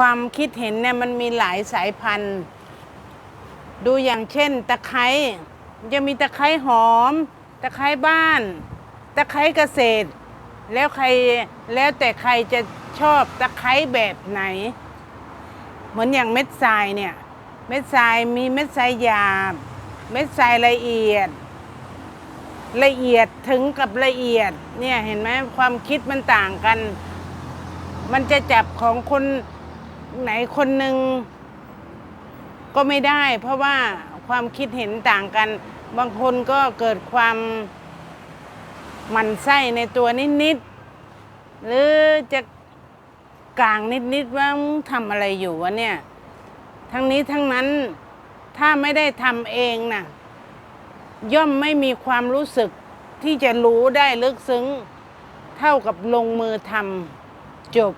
ความคิดเห็นเนี่ยมันมีหลายสายพันธุ์ ดูอย่างเช่น ตะไคร้จะมีตะไคร้หอม ตะไคร้บ้าน ตะไคร้เกษตร แล้วใครแล้วแต่ใครจะชอบตะไคร้แบบไหน เหมือนอย่างเม็ดทรายเนี่ย เม็ดทรายมีเม็ดทรายหยาบ เม็ดทรายละเอียด ละเอียดถึงกับละเอียดเนี่ยเห็นไหมความคิดมันต่างกัน มันจะจับของคน ไหนคนหนึ่งก็ไม่ได้ เพราะว่าความคิดเห็นต่างกัน บางคนก็เกิดความหมันไส้ในตัวนิดๆหรือจะกลางนิดๆว่าทำอะไรอยู่วะเนี่ย ทั้งนี้ทั้งนั้นถ้าไม่ได้ทำเองน่ะย่อมไม่มีความรู้สึกที่จะรู้ได้ลึกซึ้ง เท่ากับลงมือทำจบ